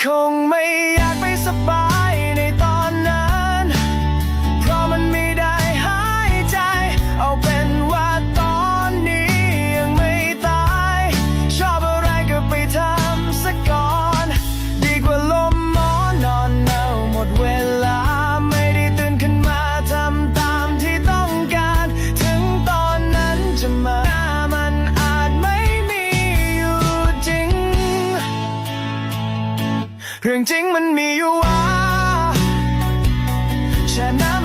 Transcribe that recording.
คงไม่อยากไปสบาย เรื่องจริงมันมีอยู่ว่าแช่น้ำ